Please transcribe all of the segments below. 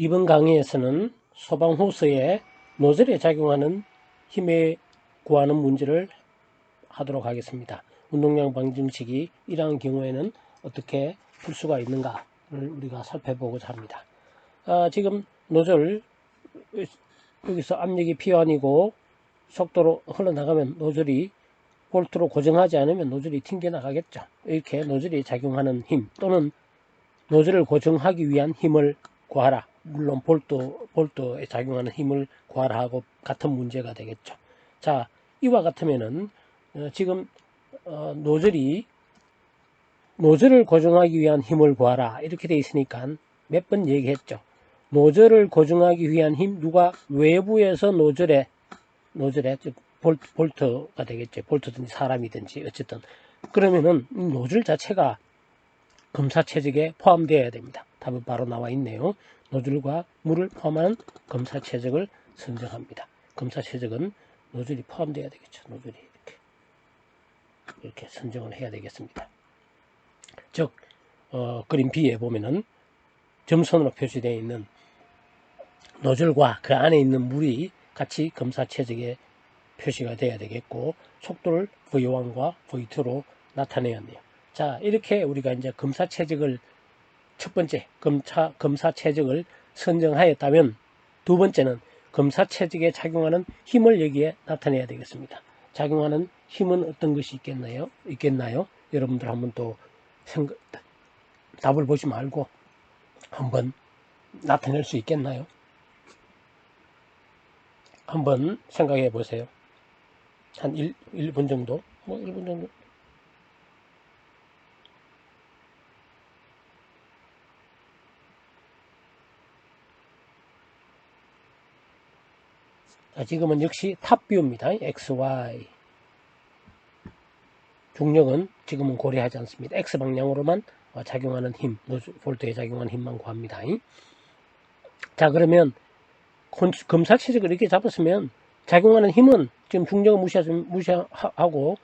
이번 강의에서는 소방 호스에 노즐에 작용하는 힘에 구하는 문제를 하도록 하겠습니다. 운동량 방정식이 이러한 경우에는 어떻게 풀 수가 있는가를 우리가 살펴보고자 합니다. 아, 지금 노즐 여기서 압력이 P1이고 속도로 흘러나가면 노즐이 볼트로 고정하지 않으면 노즐이 튕겨나가겠죠. 이렇게 노즐이 작용하는 힘 또는 노즐을 고정하기 위한 힘을 구하라. 물론 볼트, 볼트에 작용하는 힘을 구하라 하고 같은 문제가 되겠죠. 자, 이와 같으면은 어, 지금 어, 노즐이 노즐을 고정하기 위한 힘을 구하라 이렇게 돼 있으니까 몇 번 얘기했죠. 노즐을 고정하기 위한 힘 누가 외부에서 노즐에 노즐에 즉 볼트, 볼트가 되겠죠. 볼트든지 사람이든지 어쨌든 그러면은 이 노즐 자체가 검사 체적에 포함되어야 됩니다. 답은 바로 나와 있네요. 노즐과 물을 포함하는 검사 체적을 선정합니다. 검사 체적은 노즐이 포함되어야 되겠죠. 노즐이 이렇게 이렇게 선정을 해야 되겠습니다. 즉 어, 그림 B에 보면은 점선으로 표시되어 있는 노즐과 그 안에 있는 물이 같이 검사 체적에 표시가 돼야 되겠고 속도를 V1과 V2로 나타내었네요. 자 이렇게 우리가 이제 검사 체적을 첫 번째 검사 검사 체적을 선정하였다면 두 번째는 검사 체적에 작용하는 힘을 여기에 나타내야 되겠습니다. 작용하는 힘은 어떤 것이 있겠나요? 있겠나요? 여러분들 한번 또 생각, 답을 보지 말고 한번 나타낼 수 있겠나요? 한번 생각해 보세요. 한 1, 1분 정도? 뭐 1분 정도? 자, 지금은 역시 탑뷰입니다. XY. 중력은 지금은 고려하지 않습니다. X방향으로만 어, 작용하는 힘, 볼트에 작용하는 힘만 구합니다. 자, 그러면 검사 체적을 이렇게 잡았으면 작용하는 힘은 지금 중력을 무시하고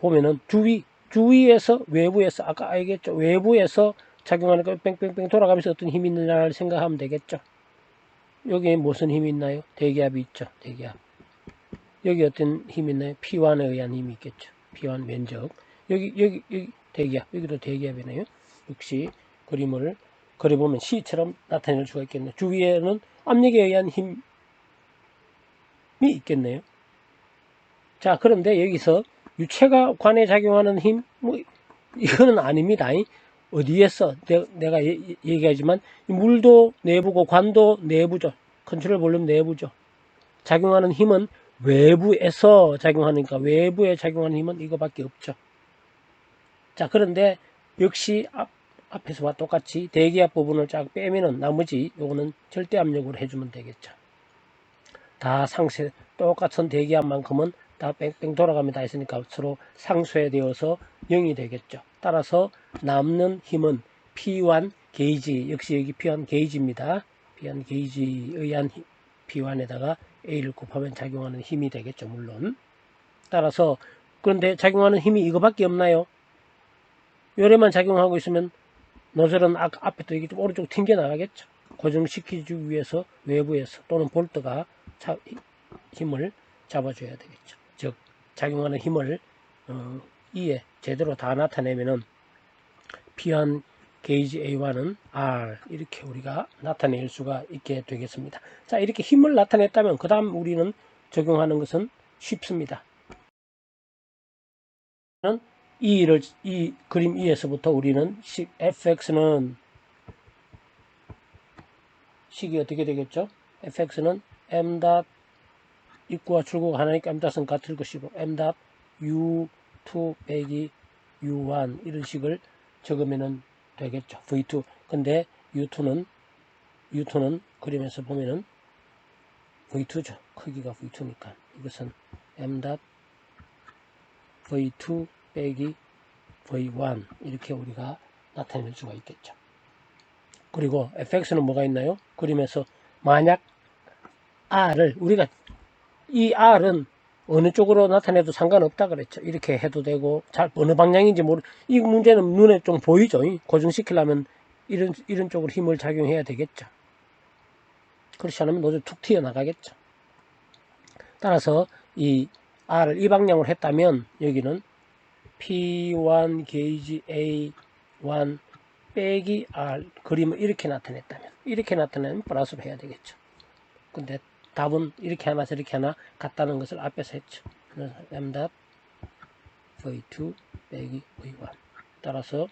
보면은 주위, 주위에서 외부에서 아까 알겠죠? 외부에서 작용하는 거 뺑뺑뺑 돌아가면서 어떤 힘이 있느냐를 생각하면 되겠죠? 여기에 무슨 힘이 있나요? 대기압이 있죠. 대기압. 여기 어떤 힘이 있나요? P1에 의한 힘이 있겠죠. P1 면적. 여기, 여기, 여기 대기압. 여기도 대기압이네요. 역시 그림을 그려보면 C처럼 나타낼 수가 있겠네요. 주위에는 압력에 의한 힘이 있겠네요. 자, 그런데 여기서 유체가 관에 작용하는 힘, 뭐, 이거는 아닙니다. 어디에서 내 가 얘기하지만 물도 내부고 관도 내부죠. 컨트롤 볼륨 내부죠. 작용하는 힘은 외부에서 작용하니까 외부에 작용하는 힘은 이거밖에 없죠. 자 그런데 역시 앞, 앞에서와 똑같이 대기압 부분을 쫙 빼면은 나머지 요거는 절대 압력으로 해주면 되겠죠. 다 상쇄 똑같은 대기압만큼은 다 뺑뺑 돌아갑니다 했으니까 서로 상쇄되어서 0이 되겠죠. 따라서 남는 힘은 P1 게이지 역시 여기 P1 게이지입니다. P1 게이지에 의한 P1에다가 A를 곱하면 작용하는 힘이 되겠죠. 물론 따라서 그런데 작용하는 힘이 이거밖에 없나요? 요래만 작용하고 있으면 노즐은 아까 앞에 또 이게 좀 오른쪽 튕겨 나가겠죠. 고정시키기 위해서 외부에서 또는 볼트가 자, 힘을 잡아줘야 되겠죠. 즉 작용하는 힘을 어, E에 제대로 다 나타내면은 P1 게이지 A1은 R 이렇게 우리가 나타낼 수가 있게 되겠습니다. 자 이렇게 힘을 나타냈다면 그 다음 우리는 적용하는 것은 쉽습니다. E를 이 그림 E에서부터 우리는 fx는 식이 어떻게 되겠죠? fx는 m 닷 입구와 출구가 하나니까 m 닷은 같을 것이고 m 닷 u2 빼기 u1 이런 식을 적으면은 되겠죠. v2 근데 u2는 u2는 그림에서 보면은 v2죠. 크기가 v2니까 이것은 m 닷 v2 빼기 v1 이렇게 우리가 나타낼 수가 있겠죠. 그리고 fx는 뭐가 있나요? 그림에서 만약 r을 우리가 이 r은 어느 쪽으로 나타내도 상관없다 그랬죠. 이렇게 해도 되고 잘 어느 방향인지 모르. 이 문제는 눈에 좀 보이죠. 고정시키려면 이런 이런 쪽으로 힘을 작용해야 되겠죠. 그렇지 않으면 노즐 툭 튀어 나가겠죠. 따라서 이 R을 이 방향으로 했다면 여기는 P1 게이지 A1 빼기 R 그림을 이렇게 나타냈다면 이렇게 나타내면 플러스로 해야 되겠죠. 근데 답은 이렇게 하나 저렇게 하나 같다는 것을 앞에서 했죠. 그래서 m 답 V2 빼기 V1 따라서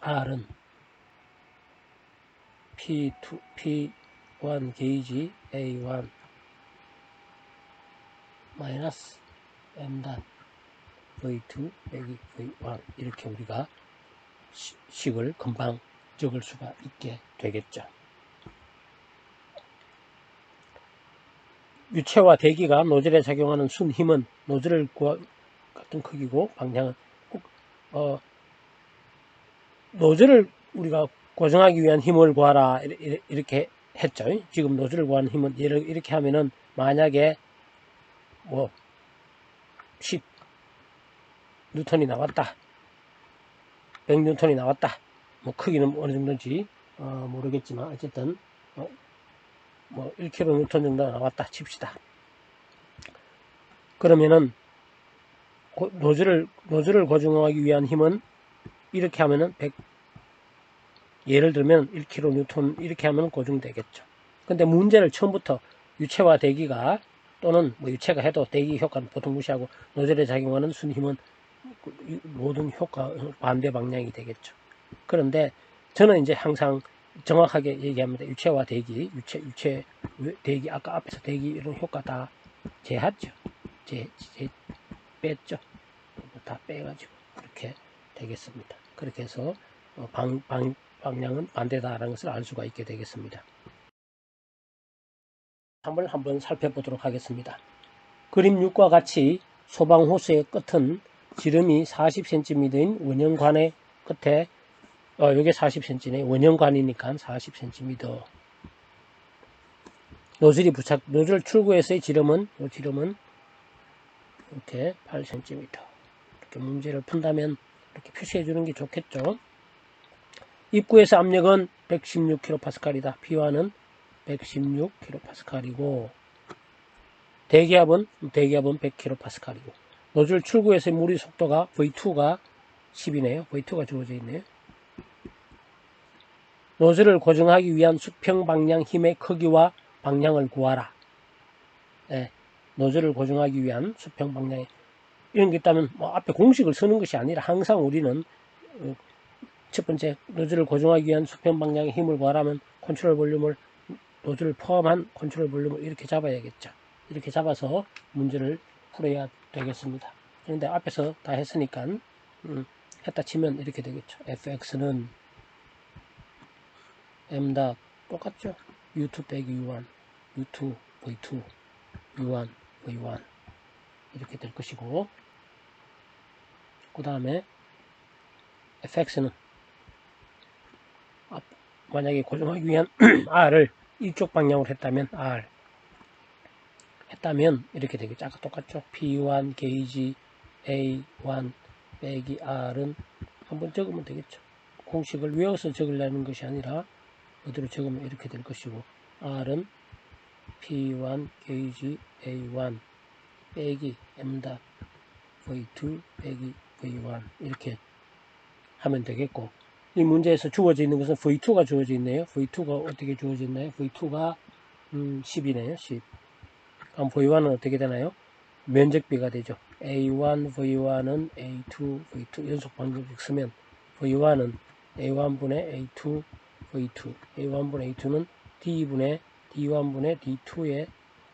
R은 P2, P1 게이지 A1 마이너스 m 닷 v2 빼기 v1 이렇게 우리가 시- 식을 금방 적을 수가 있게 되겠죠. 유체와 대기가 노즐에 작용하는 순 힘은 노즐을 구하, 같은 크기고 방향은 꼭, 어, 노즐을 우리가 고정하기 위한 힘을 구하라 이렇게- 했죠. 지금 노즐을 구하는 힘은 예를 이렇게 하면은 만약에 뭐 10 뉴턴이 나왔다. 100 뉴턴이 나왔다. 뭐 크기는 어느 정도인지 어, 모르겠지만 어쨌든 어, 뭐 1kg 뉴턴 정도 나왔다 칩시다. 그러면은 고- 노즐을 노즐을 고정하기 위한 힘은 이렇게 하면은 100 예를 들면 1kg 뉴턴 이렇게 하면 고정되겠죠. 근데 문제를 처음부터 유체와 대기가 또는 뭐 유체가 해도 대기 효과는 보통 무시하고 노즐에 작용하는 순힘은 그 모든 효과 반대 방향이 되겠죠. 그런데 저는 이제 항상 정확하게 얘기합니다. 유체와 대기, 유체, 유체, 대기, 아까 앞에서 대기 이런 효과 다 제하죠. 제, 제, 뺐죠. 다 빼가지고 그렇게 되겠습니다. 그렇게 해서 어, 방, 방, 방향은 반대다라는 것을 알 수가 있게 되겠습니다. 한번 한번 살펴보도록 하겠습니다. 그림 6과 같이 소방호수의 끝은 지름이 40cm인 원형관의 끝에 어, 요게 40cm네. 원형관이니까 40cm. 노즐이 부착, 노즐 출구에서의 지름은, 요 지름은 이렇게 8cm. 이렇게 문제를 푼다면 이렇게 표시해 주는 게 좋겠죠. 입구에서 압력은 116kPa이다. 비와는 116kPa이고 대기압은 대기압은 100kPa이고 노즐 출구에서의 물의 속도가 V2가 10이네요. V2가 주어져 있네요. 노즐을 고정하기 위한 수평 방향 힘의 크기와 방향을 구하라. 네, 노즐을 고정하기 위한 수평 방향 이런 게 있다면 뭐 앞에 공식을 쓰는 것이 아니라 항상 우리는 어, 첫 번째 노즐을 고정하기 위한 수평 방향의 힘을 구하라면 컨트롤 볼륨을 노즐을 포함한 컨트롤 볼륨을 이렇게 잡아야겠죠. 이렇게 잡아서 문제를 풀어야 되겠습니다. 그런데 앞에서 다 했으니까 음, 했다 치면 이렇게 되겠죠. fx는 m 다 똑같죠. u2 빼기 u1, u2 v2, u1 v1 이렇게 될 것이고 그 다음에 fx는 만약에 고정하기 위한 r을 이쪽 방향으로 했다면 r 했다면 이렇게 되겠죠. 아까 똑같죠. P1 게이지 A1 빼기 R은 한번 적으면 되겠죠. 공식을 외워서 적으려는 것이 아니라 어디로 적으면 이렇게 될 것이고 R은 P1 게이지 A1 빼기 M 다 V2 빼기 V1 이렇게 하면 되겠고 이 문제에서 주어져 있는 것은 V2가 주어져 있네요. V2가 어떻게 주어져 있나요? V2가 음, 10이네요. 10. 그럼 V1은 어떻게 되나요? 면적비가 되죠. A1, V1은 A2, V2 연속 방정식 쓰면 V1은 A1분의 A2, V2 A1분의 A2는 D분의 D1분의 D2의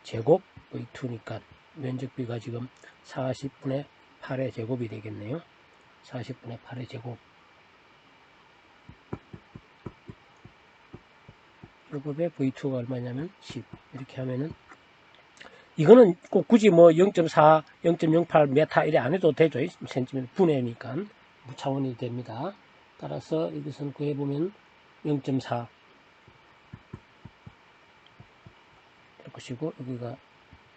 제곱 V2니까 면적비가 지금 40분의 8의 제곱이 되겠네요. 40분의 8의 제곱 제곱에 V2가 얼마냐면 10 이렇게 하면은 이거는 꼭 굳이 뭐 0.4, 0.08 메타 이래 안 해도 되죠. 센티미터 분해니까 무차원이 됩니다. 따라서 이것은 구해보면 0.4 될 것이고 여기가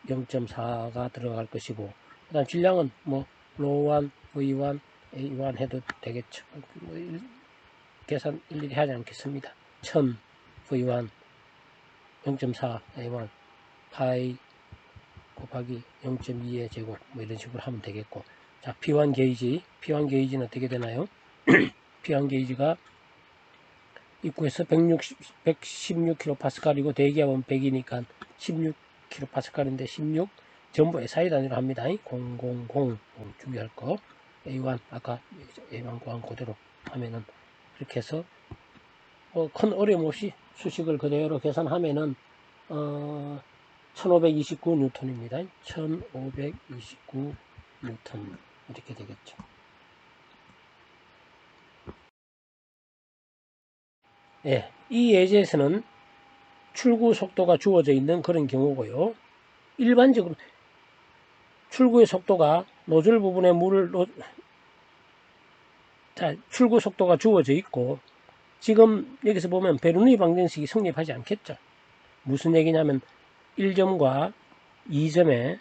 0.4가 들어갈 것이고 그 다음 질량은 뭐 로1, V1, A1 해도 되겠죠. 뭐 일- 계산 일일이 하지 않겠습니다. 1000 V1 0.4 A1 파이 곱하기 0.2의 제곱 뭐 이런 식으로 하면 되겠고 자 P1 게이지 P1 게이지는 어떻게 되나요? P1 게이지가 입구에서 160, 116kPa이고 대기압은 100이니까 16kPa인데 16 전부 SI 단위로 합니다. 000뭐 주의할 거 A1 아까 A1 구한 그대로 하면은 이렇게 해서 뭐큰 어려움 없이 수식을 그대로 계산하면은 어 1529 뉴턴입니다. 1529 뉴턴 이렇게 되겠죠. 예, 이 예제에서는 출구 속도가 주어져 있는 그런 경우고요. 일반적으로 출구의 속도가 노즐 부분에 물을 놓... 자, 출구 속도가 주어져 있고 지금 여기서 보면 베르누이 방정식이 성립하지 않겠죠. 무슨 얘기냐면 1점과 2점에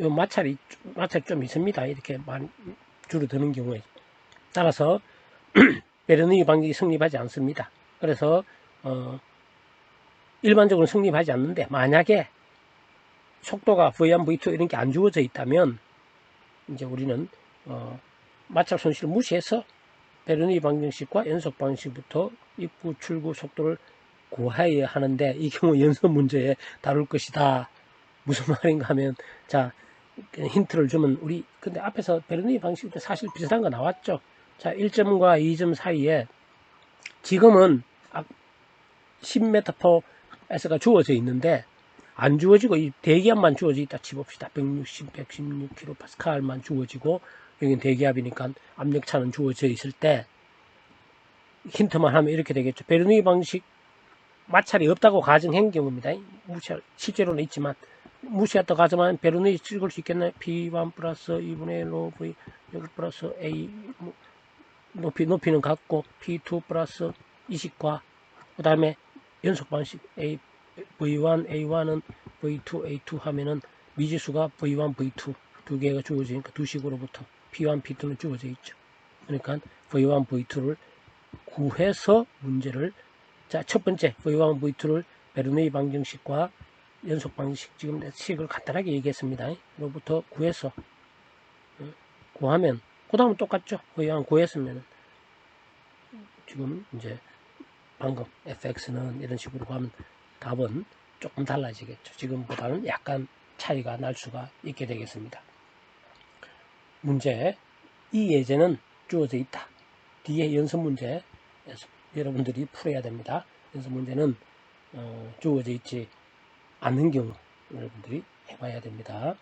요 마찰이 마찰이 좀 있습니다. 이렇게 줄어드는 경우에 따라서 베르누이 방정식이 성립하지 않습니다. 그래서 어, 일반적으로 성립하지 않는데 만약에 속도가 V1, V2 이런 게 안 주어져 있다면 이제 우리는 어, 마찰 손실을 무시해서 베르니 방정식과 연속 방식부터 입구 출구 속도를 구하여야 하는데 이 경우 연속 문제에 다룰 것이다. 무슨 말인가 하면 자 힌트를 주면 우리 근데 앞에서 베르니 방식도 사실 비슷한 거 나왔죠. 자 1점과 2점 사이에 지금은 10m/s가 주어져 있는데 안 주어지고 이 대기압만 주어져 있다 치봅시다. 160, 116kPa만 주어지고 여기는 대기압이니까 압력차는 주어져 있을 때 힌트만 하면 이렇게 되겠죠. 베르누이 방식 마찰이 없다고 가정한 경우입니다. 무시 실제로는 있지만 무시했다 가정하면 베르누이 찍을 수 있겠나요? P1 플러스 2분의 1로 V 1 플러스 A 뭐 높이 높이는 같고 P2 플러스 20과 그 다음에 연속 방식 A V1, A1은 V2, A2 하면은 미지수가 V1, V2 두 개가 주어지니까 두 식으로부터 P1, P2는 주어져 있죠. 그러니까 V1, V2를 구해서 문제를 자, 첫 번째 V1, V2를 베르네이 방정식과 연속 방식 지금 식을 간단하게 얘기했습니다. 로부터 구해서 어, 구하면 그 다음은 똑같죠. V1 구했으면 지금 이제 방금 fx는 이런 식으로 하면 답은 조금 달라지겠죠. 지금보다는 약간 차이가 날 수가 있게 되겠습니다. 문제 이 예제는 주어져 있다. 뒤에 연습 문제 여러분들이 풀어야 됩니다. 연습 문제는 어, 주어져 있지 않는 경우 여러분들이 해봐야 됩니다.